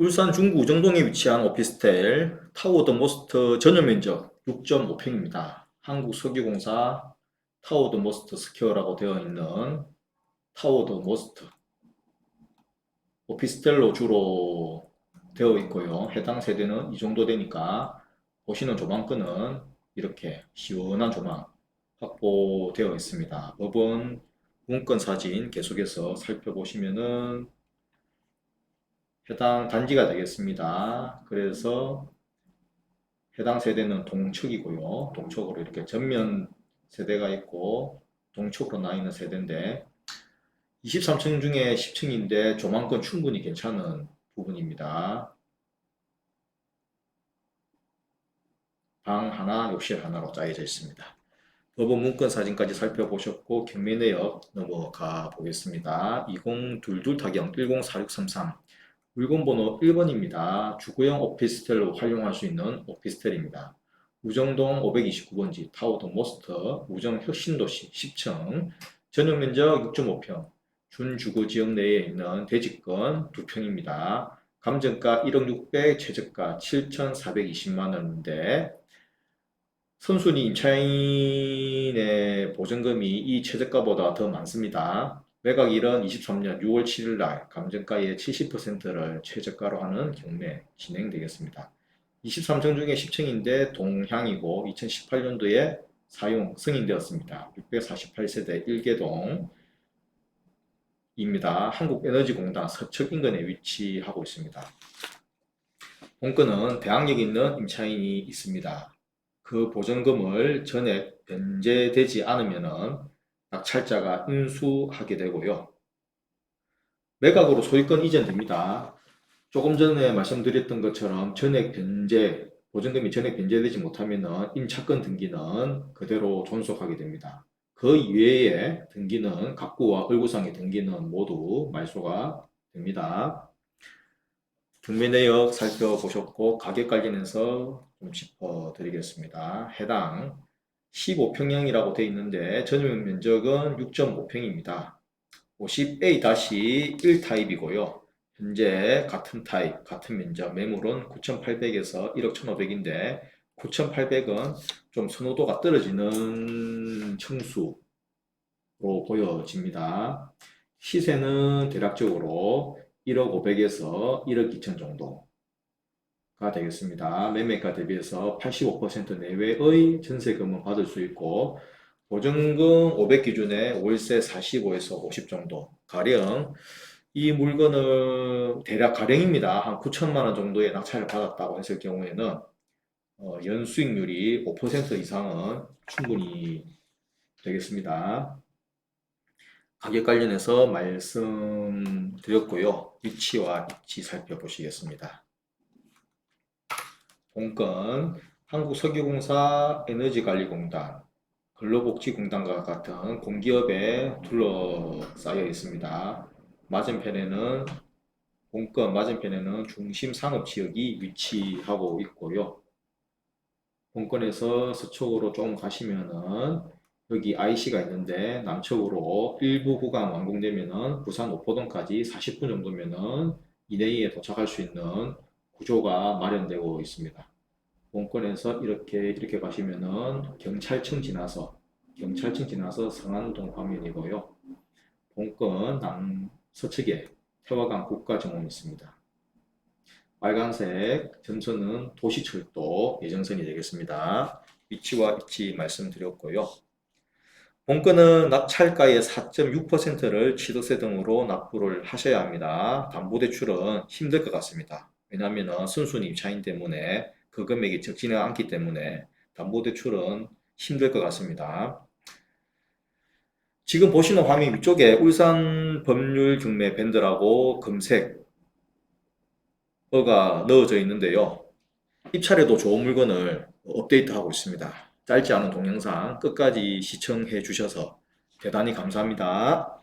울산 중구 우정동에 위치한 오피스텔 타워 더 모스트 전용 면적 6.5평입니다. 한국석유공사 타워 더 모스트 스퀘어라고 되어 있는 타워 더 모스트 오피스텔로 주로 되어 있고요. 해당 세대는 이 정도 되니까 보시는 조망권은 이렇게 시원한 조망 확보되어 있습니다. 법원 문건 사진 계속해서 살펴보시면은 해당 단지가 되겠습니다. 그래서 해당 세대는 동측이고요. 동측으로 이렇게 전면 세대가 있고 동측으로 나 있는 세대인데 23층 중에 10층인데 조망권 충분히 괜찮은 부분입니다. 방 하나, 욕실 하나로 짜여져 있습니다. 법원 문건 사진까지 살펴보셨고 경매 내역 넘어가 보겠습니다. 2022 타경 104633 물건 번호 1번입니다. 주거용 오피스텔로 활용할 수 있는 오피스텔입니다. 우정동 529번지 타워 더 모스트 우정 혁신도시 10층 전용 면적 6.5평 준주거 지역 내에 있는 대지권 2평입니다. 감정가 1억 600 최저가 7,420만 원인데 선순위 임차인의 보증금이 이 최저가보다 더 많습니다. 매각일은 23년 6월 7일 날 감정가의 70%를 최저가로 하는 경매 진행되겠습니다. 23층 중에 10층인데 동향이고 2018년도에 사용 승인되었습니다. 648세대 1개동 입니다. 한국에너지공단 서측 인근에 위치하고 있습니다. 본건은 대항력이 있는 임차인이 있습니다. 그 보증금을 전액 변제되지 않으면은 낙찰자가 인수하게 되고요. 매각으로 소유권 이전됩니다. 조금 전에 말씀드렸던 것처럼 전액 변제, 보증금이 전액 변제되지 못하면은 임차권 등기는 그대로 존속하게 됩니다. 그 이외에 등기는 갑구와 을구상의 등기는 모두 말소가 됩니다. 경매 내역 살펴보셨고 가격 관련해서 좀 짚어드리겠습니다. 해당 15평형이라고 되어 있는데 전용 면적은 6.5평입니다. 50A-1 타입이고요. 현재 같은 타입, 같은 면적, 매물은 9,800에서 1억 1,500인데 9,800은 좀 선호도가 떨어지는 층수로 보여집니다. 시세는 대략적으로 1억 500에서 1억 2천 정도 가 되겠습니다. 매매가 대비해서 85% 내외의 전세금은 받을 수 있고 보증금 500 기준에 월세 45에서 50 정도 가령 이 물건을 대략 가령입니다. 한 9천만 원 정도의 낙찰을 받았다고 했을 경우에는 어, 연수익률이 5% 이상은 충분히 되겠습니다. 가격 관련해서 말씀드렸고요. 위치와 입지 살펴보시겠습니다. 본건 한국석유공사 에너지관리공단, 근로복지공단과 같은 공기업에 둘러싸여 있습니다. 맞은편에는 본건 맞은편에는 중심 산업 지역이 위치하고 있고요. 본건에서 서쪽으로 조금 가시면은 여기 IC가 있는데 남쪽으로 일부 구간 완공되면은 부산 오포동까지 40분 정도면은 이내에 도착할 수 있는 구조가 마련되고 있습니다. 본건에서 이렇게 이렇게 가시면은 경찰청 지나서 경찰청 지나서 성안동 방면이고요. 본건 남 서측에 태화강 국가정원이 있습니다. 빨간색 전선은 도시철도 예정선이 되겠습니다. 위치와 입지 말씀드렸고요. 본건은 낙찰가의 4.6%를 취득세 등으로 납부를 하셔야 합니다. 담보대출은 힘들 것 같습니다. 왜냐하면 순순히 임차인 때문에 그 금액이 적지는 않기 때문에 담보대출은 힘들 것 같습니다. 지금 보시는 화면 위쪽에 울산 법률 경매 밴드라고 금색 어가 넣어져 있는데요. 입찰에도 좋은 물건을 업데이트하고 있습니다. 짧지 않은 동영상 끝까지 시청해 주셔서 대단히 감사합니다.